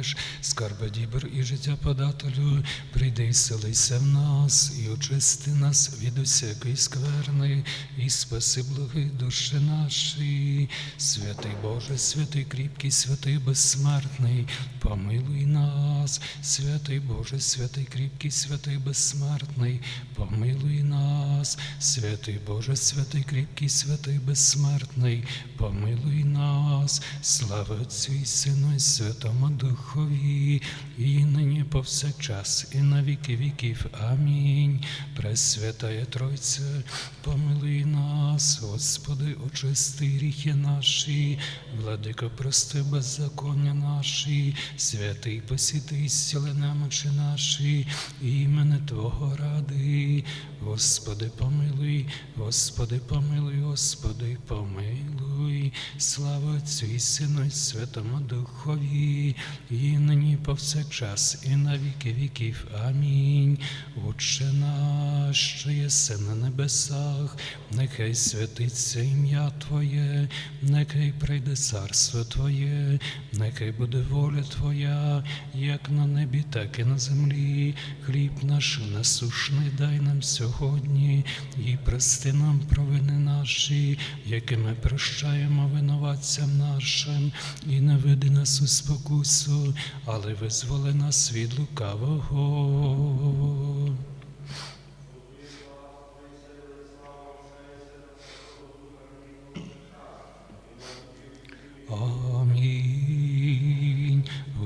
маєш, скарби дібр і життя подателю, прийди і селися в нас, і очисти нас від усякої скверни, і спаси благи душі наші. Святий Боже, святий кріпкий, святий безсмертний, помилуй нас, святий Боже, святий кріпкий, святий безсмертний, помилуй нас, святий Боже, святий кріпкий, святий безсмертний, помилуй нас, слава Отцю і Сину, і Святому Духові, і нині повсякчас, і на віки віків. Амінь. Пресвятая Тройце, помилуй нас, Господи, очисти гріхи наші, владико, прости беззаконня наші, святий посіти, зціли немочі наші, імене Твого ради. Господи, помилуй, Господи, помилуй, Господи, помилуй, слава Отцю Сину, і Святому Духові, і нині повсякчас, і на віки віків. Амінь. Отче наш, що єси на небесах, нехай святиться ім'я Твоє, нехай прийде царство Твоє, нехай буде воля Твоя, як на небі, так і на землі. Хліб наш насушний дай нам сьогодні, і прости нам провини наші, які ми прощаємо винуватцям нашим, і не веди нас у спокусу, але визволи нас від лукавого. Амінь.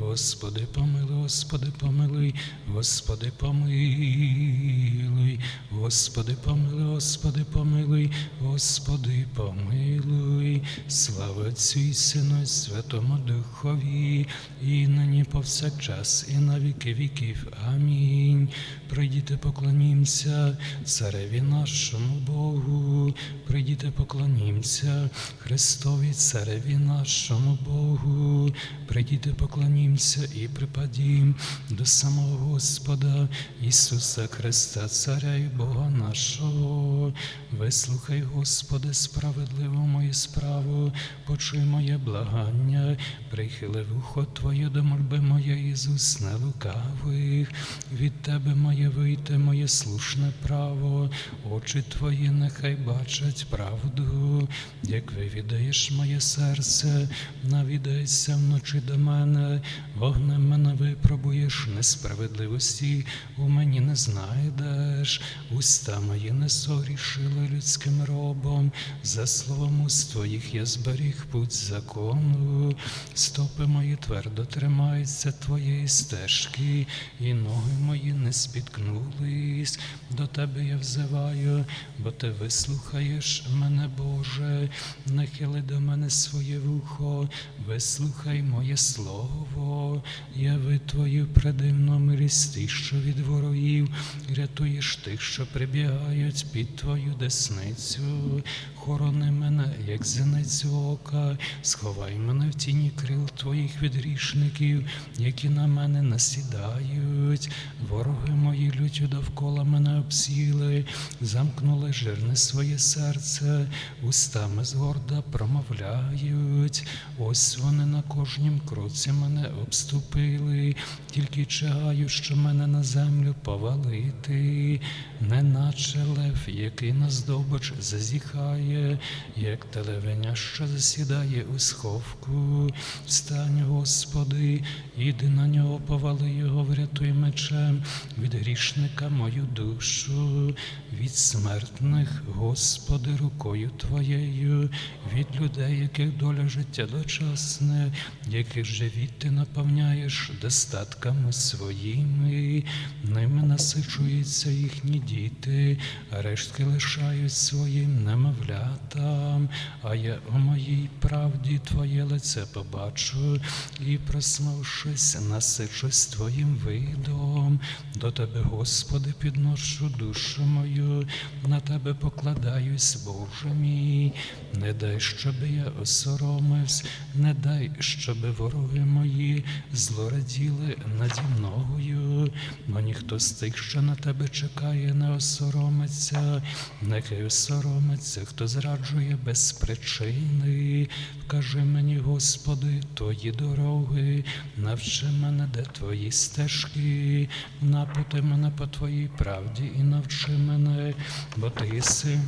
Господи, помилуй, Господи, помилуй, Господи, помилуй. Господи, помилуй, Господи, помилуй, Господи, помилуй. Слава і Сину, Святому Духові, і нині повсякчас, і на віки віків. Амінь. Прийдіте, поклонімся цареві нашому Богу. Прийдіте, поклонімся Христові, цареві нашому Богу. Прийдіте, поклонімся і припадім до самого Господа Ісуса Христа, Царя і Бога нашого. Вислухай, Господи, справедливо мою справу, почуй моє благання, прихили вухо Твоє до мольби моє Ісус не лукавих. Від Тебе моє вийти, моє слушне право, очі Твої нехай бачать правду, як вивідаєш моє серце, навідайся вночі до мене, вогнем мене випробуєш, несправедливості у мені не знайдеш, уста мої не сорішили людським робом, за словом уст твоїх я зберіг путь закону, стопи мої твердо тримаються твоєї стежки, і ноги мої не спіткнулись. До тебе я взиваю, бо ти вислухаєш мене, Боже, нахили до мене своє вухо, вислухай моє слово, яви твою предивно милість тих, що від ворогів, рятуєш тих, що прибігають під твою десницю. Хорони мене, як зеницю ока, сховай мене в тіні крил твоїх відрішників, які на мене насідають. Вороги мої лютю довкола мене обсіли, замкнули жирне своє серце, устами згорда промовляють. Ось вони на кожнім кроці мене обступили, тільки чаю, що мене на землю повалити, неначе лев, який на здобич зазіхає, як телевеня, що засідає у сховку. Встань, Господи, іди на нього, повали його, врятуй мечем від грішника мою душу, від смертних, Господи, рукою Твоєю, від людей, яких доля життя дочасне, яких живіт ти наповняєш достатками своїми, ними насичуються їхні діти, а рештки лишають своїм немовлям. Немовлятам, а я у моїй правді Твоє лице побачу і, проснувшись, насичусь Твоїм видом. До Тебе, Господи, підношу душу мою, на Тебе покладаюсь, Боже мій. Не дай, щоб я осоромився, не дай, щоб вороги мої злораділи наді мною, бо ніхто з тих, що на тебе чекає, не осоромиться, нехай осоромиться, хто зраджує без причини. Вкажи мені, Господи, твої дороги, навчи мене, де твої стежки, напути мене по твоїй правді і навчи мене, бо ти єси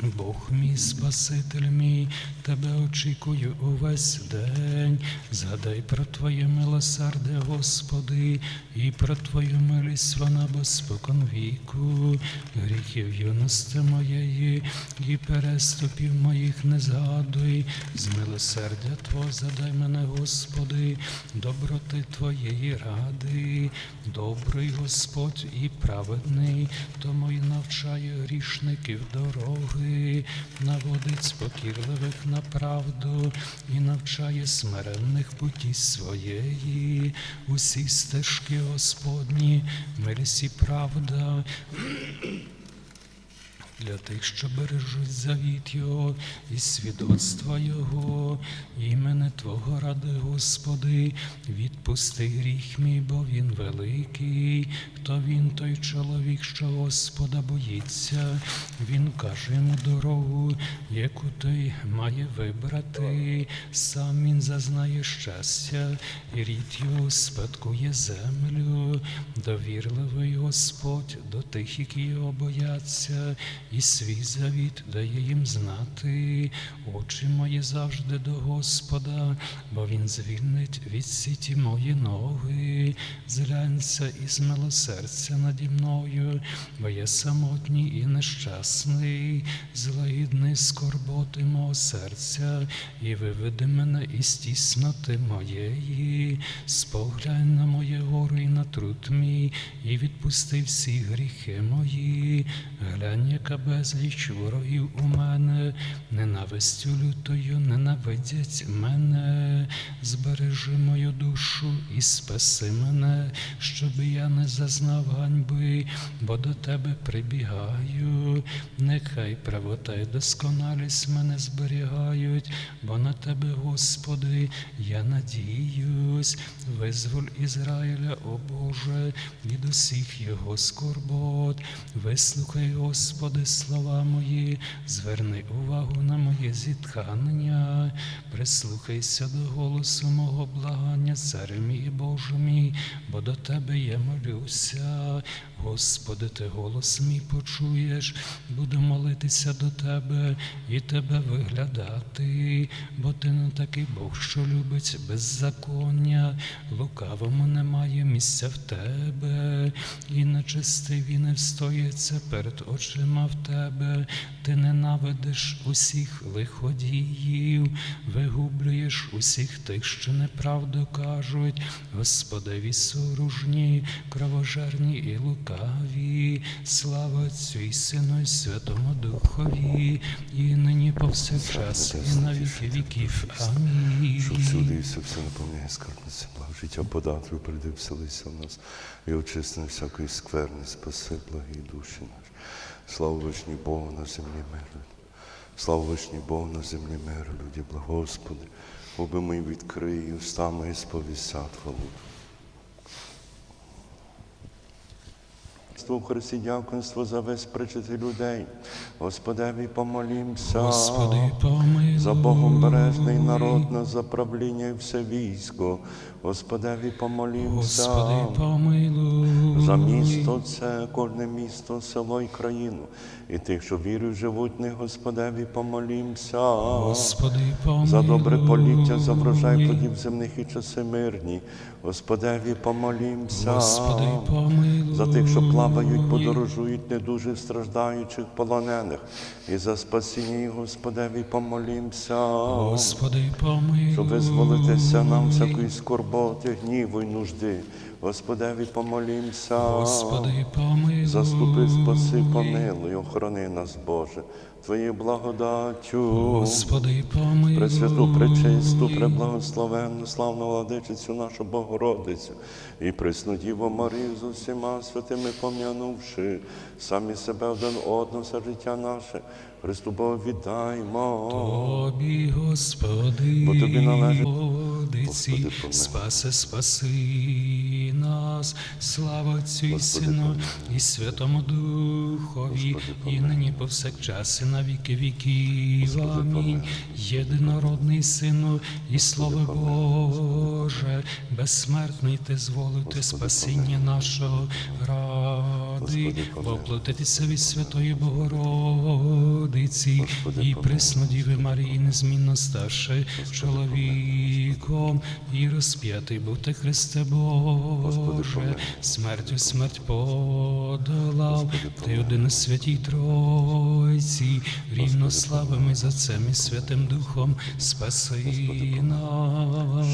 Бог мій Спаситель мій, тебе очікую увесь день. Згадай про Твоє милосердя, Господи, і про Твою милість вона бо спокон віку, гріхів юності моєї, і переступів моїх не згадуй. З милосердя Твого задай мене, Господи, доброти Твоєї ради, добрий Господь і праведний, тому й навчає грішників дороги, наводить спокірливих на правду і навчає смиренних путі своєї, усі стежки Господні, милість і правда. Для тих, що бережуть завіт Його і свідоцтва Його, імене Твого ради, Господи, відпусти гріх мій, бо він великий. Хто він, той чоловік, що Господа боїться, він каже йому дорогу, яку той має вибрати. Сам він зазнає щастя, і рід його спадкує землю. Довірливий Господь до тих, які його бояться, і свій завіт дає їм знати. Очі мої завжди до Господа, бо Він звільнить від сіті мої ноги, зглянься і з милосердя наді мною, бо я самотній і нещасний, злагідний скорботи мого серця, і виведи мене із тісноти моєї, споглянь на моє горе і на труд мій, і відпусти всі гріхи мої, глянь, яка безліч ворогів у мене, ненавистю лютою ненавидять мене, збережи мою душу і спаси мене, щоб я не зазнав ганьби, бо до тебе прибігаю, нехай правота й досконалість мене зберігають, бо на тебе, Господи, я надіюсь, визволь Ізраїля, о Боже, від усіх його скорбот, вислухай, Господи, слова мої, зверни увагу на моє зітхання, прислухайся до голосу мого благання, царю мій Боже мій, бо до тебе я молюся. Господи, ти голос мій почуєш, буду молитися до тебе і тебе виглядати, бо ти не такий Бог, що любить беззаконня, лукавому немає місця в тебе, і нечистиві не встоїться перед очима в тебе, ти ненавидиш усіх лиходіїв, вигублюєш усіх тих, що неправду кажуть, Господеві соружні, кровожерні і лукаві, слава Отцю і Сину, і Святому Духові, і нині повсякчас, і на віки віків. Амінь. Що всюди і все, все наповняє скарбниця, благо життя подателю, прийди вселися в нас і очисти всякої скверни, спаси благі душі наші. Слава вишній Богу на землі миру. Слава вишній Богу на землі миру, люди, благо Господи, губи мої відкрий, уста мої сповісять хвалу. Христі дякунство за весь причити людей. Господеві помолімся. Господи, помилуй. За Богом бережний народ на за правління і все військо. Господеві помолімся. Господи, помилуй. За місто це, кожне місто, село і країну. І тих, що вірою живуть, не Господеві помолімся. Господи, помилуй. За добре поліття, за врожай плодів земних і часи мирні. Господеві помолімся. Господи, помилуй. За тих, що плавають, подорожують, не дуже страждаючих полонених. І за спасіння Господеві помолімся. Господи, помилуй. Щоб визволитися нам всякої скорботи, гніву й нужди. Господеві помолімся. Господи, помилуй. Заступи, спаси, помилуй, охорони нас, Боже, Твоєю благодаттю. Господи, помилуй. Пресвяту, пречисту, преблагословенну, славну владичицю нашу Богородицю і пресну Діву Марію з усіма святими пом'янувши, самі себе один одного все життя наше, Христу Богу віддаймо. Тобі, Господи, Бо тобі належить. Помилуй. спаси, спаси нас, слава Отцю і Сину, і Святому Духові, і нині повсякчас, і на віки віків. Амінь. Єдинородний Сину, і Слово. Боже, безсмертний ти зволити спасіння нашого ради, Господи, помилуй. воплотитися від Святої Богородиці Господи, і помилуй. Преснодіви Марії незмінно старши чоловіком, і розп'ятий був ти Христе Боже, смертю смерть подолав, Господи, ти один у святій Тройці, рівно славами за Отцем і Святим Духом, спаси і ще нас.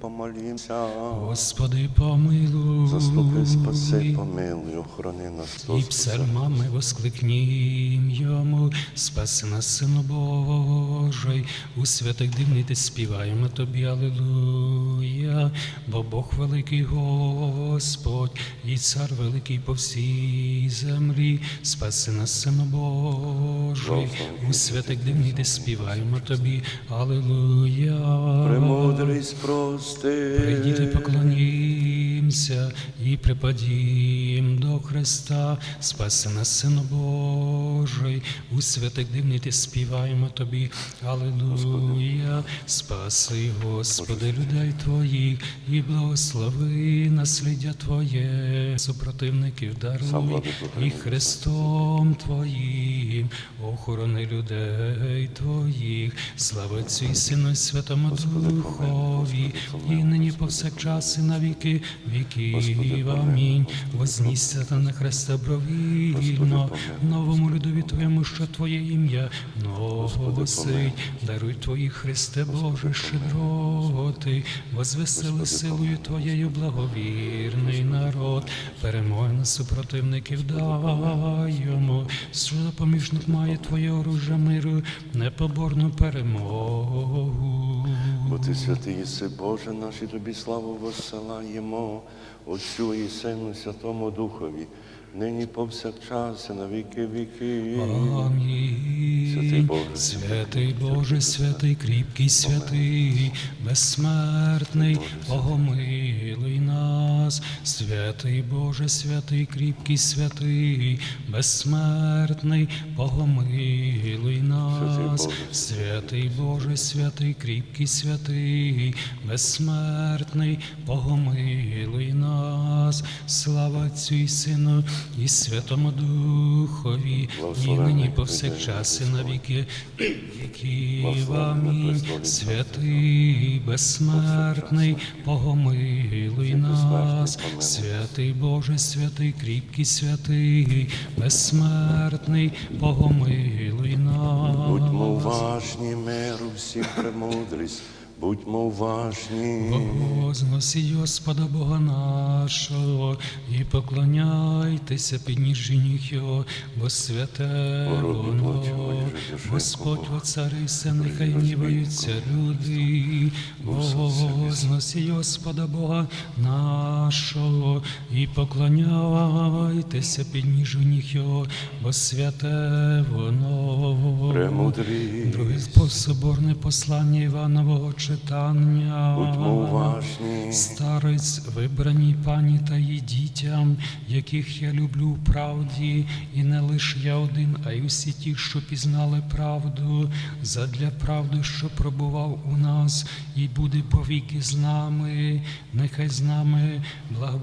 помолімся. Господи, помилуй. Заступи, спаси, помилуй, охорони нас. І псалмами воскликнім йому, спаси нас, Сину Божий, у святих дивний ти співаємо тобі, Аллилуйя, бо Бог великий Господь, і цар великий по всій землі, спаси нас, Сину Божий, у святих дивний ти співаємо тобі, Аллилуйя. Премудрість прости. Прийдіте, поклонімся і припадім до Христа, спаси нас, Сину Божий, у святих дивний ти співаємо тобі, Аллилуйя, спаси, Господи, людей Твоїх, і благослови насліддя Твоє, супротивників даруй, і Христом Твоїм, охорони людей Твоїх, слава Отцю і Сину Святому Духові, і нині повсякчас і на віки віків. Амінь. Вознісся та на Христа бровільно, новому людові Твоєму, що Твоє ім'я новосить. Даруй Твої Христе Боже щедроти, возвесели силою Твоєю благовірний народ, перемоги на супротивників йому, що допоміжник має Твоє оружжя миру, непоборну перемогу. Бо ти святий єси, Боже наш, і тобі славу воссилаємо, Отцю і Сину, Святому Духові, нині повсякчас і на віки віки. Святий Боже, Святий Боже, святий кріпкий, святий, безсмертний, помилуй нас. Святий Боже, святий кріпкий, святий, безсмертний, помилуй нас. Святий Боже, святий кріпкий, святий, безсмертний, помилуй нас. Слава і Сину і Святому Духові, і нині повсякчас і на віки віків. Амінь. Святий, безсмертний, помилуй нас. Святий Боже, святий, кріпкий, святий, безсмертний, помилуй нас. Будьмо уважні, миру всім премудрість, будьмо уважні. Возносіть Господа Бога нашого і поклоняйтеся підніжжі Його, бо святе воно. Господь воцарився, нехай гніваються люди. Возносіть Господа Бога нашого і поклоняйтеся підніжні Його, бо святе воно. Друге пособорне послання Іванового читання. будьмо уважні. Старець, вибрані пані та її дітям, яких я люблю в правді, і не лише я один, а й усі ті, що пізнали правду, задля правди, що пробував у нас, і буде повіки з нами. Нехай з нами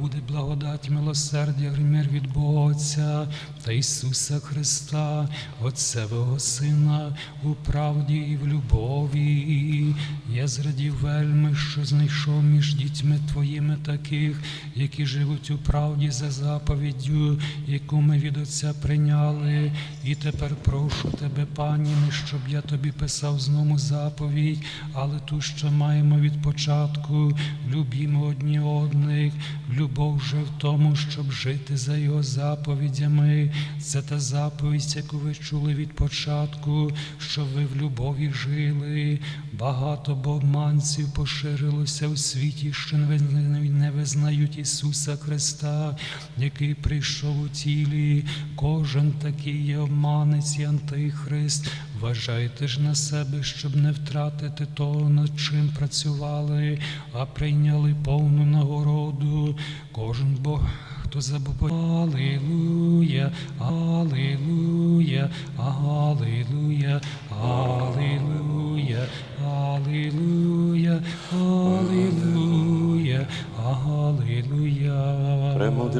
буде благодать, милосердя, гримір від Бога Отця та Ісуса Христа, Отцевого Сина, у правді і в любові. Я зрадів вельми, що знайшов між дітьми твоїми таких, які живуть у правді за заповіддю, яку ми від Отця прийняли. І тепер прошу тебе, пані, не щоб я тобі писав знову заповідь, але ту, що маємо від початку, любімо одні одних, любов же в тому, щоб жити за його заповідями. Це та заповідь, яку ви чули від початку, що ви в любові жили. Багато бо обманців поширилося у світі, що не визнають Ісуса Христа, який прийшов у тілі. Кожен такий є обманець і антихрист. Вважайте ж на себе, щоб не втратити того, над чим працювали, а прийняли повну нагороду. Кожен Бог. Хто забув Алілуя, Алілуя, Алілуя, Алілуя,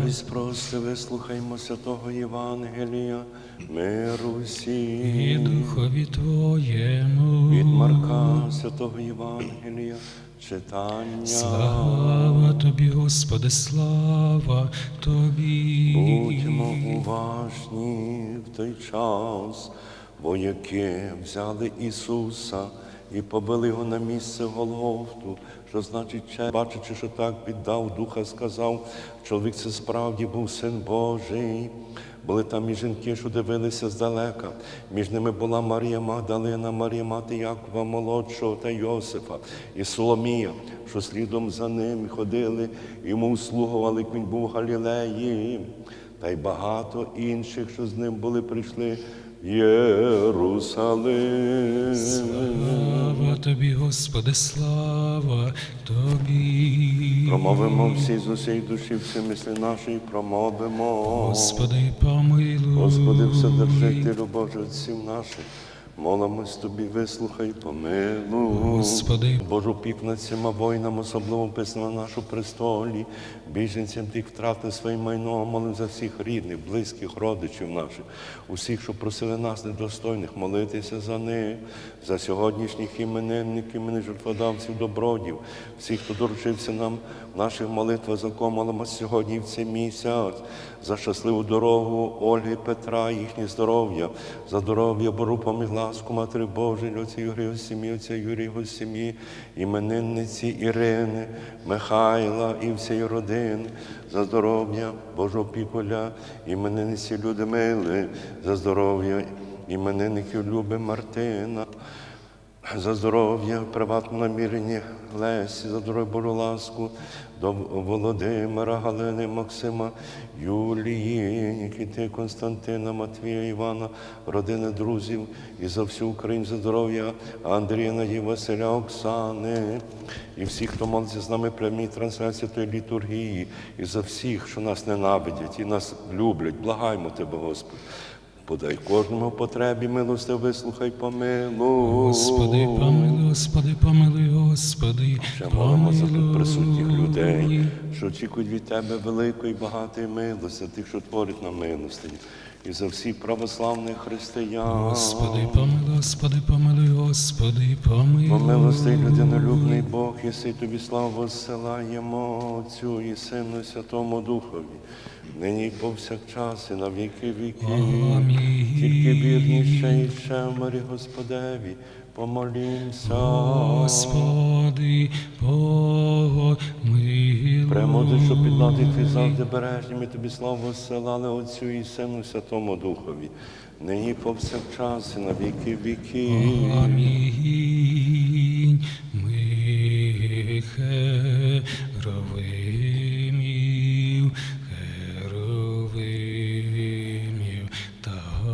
Премудрість прости, вислухаймо святого Євангелія, миру І духові Твоєму. Від Марка святого Євангелія читання. Слава Тобі, Господи, слава Тобі. Будьмо уважні в той час, вояки взяли Ісуса і побили його на місце Голгофту, що значить, бачачи, що так віддав духа, сказав, чоловік це справді був син Божий. Були там і жінки, що дивилися здалека. Між ними була Марія Магдалина, Марія мати Якова молодшого та Йосифа і Соломія, що слідом за ним ходили, йому услугували, як він був Галілеї. Та й багато інших, що з ним були, прийшли Єрусалим. Слава Тобі, Господи, слава Тобі. Промовимо всі з усієї душі, всі мислі наші, промовимо. Господи, помилуй. Господи, Вседержителю Боже, всім наших, молимось Тобі, вислухай, помилуй. Господи. Божу пік над цими воїнам, особливо писано на нашу престолі, біженцям тих втратив своє майно, молим за всіх рідних, близьких, родичів наших, усіх, що просили нас недостойних, молитися за них, за сьогоднішніх іменинників, імени жертводавців, добродів, всіх, хто доручився нам в наших молитвах, за кого молимося сьогодні в цей місяць, за щасливу дорогу Ольги, Петра, їхнє здоров'я, за здоров'я Бору поміг ласку Матері Божої, Юрія його сім'ї, отця Юрія його сім'ї, іменинниці Ірини, Михайла і всієї родини, за здоров'я Божого піколя, іменинниці Людмили, за здоров'я іменинників Люби Мартина за здоров'я, приватне намірення Лесі, за здоров'я Божу ласку до Володимира, Галини, Максима, Юлії, Нікіти, Константина, Матвія, Івана, родини друзів і за всю Україну за здоров'я Андрія, Надії, Василя, Оксани і всіх, хто молиться з нами в прямій трансляції тої літургії, і за всіх, що нас ненавидять і нас люблять. Благаймо Тебе, Господи. Подай кожному потребі, милости, вислухай, помилуй. Господи, помилуй, Господи, помилуй, Господи, Ще молимо за тут присутніх людей, що очікують від Тебе великої, багатої милості, тих, що творять на милостині, і за всіх православних християн. Господи, помилуй, Господи, помилуй, Господи, помилуй. Помилостий людинолюбний Бог, єси тобі славу зсилаємо Отцю і Сину, і Святому Духові, нині повсякчас, і на віки віки. Амінь. Тільки вірніше і ще в мирі Господеві, помолімся. Господи, помилуй. Премуди, що підлади твій завжди бережні, ми тобі славу зсилали Отцю і Сину, Святому Духові, нині повсякчас, і на віки віки. Амінь. Ми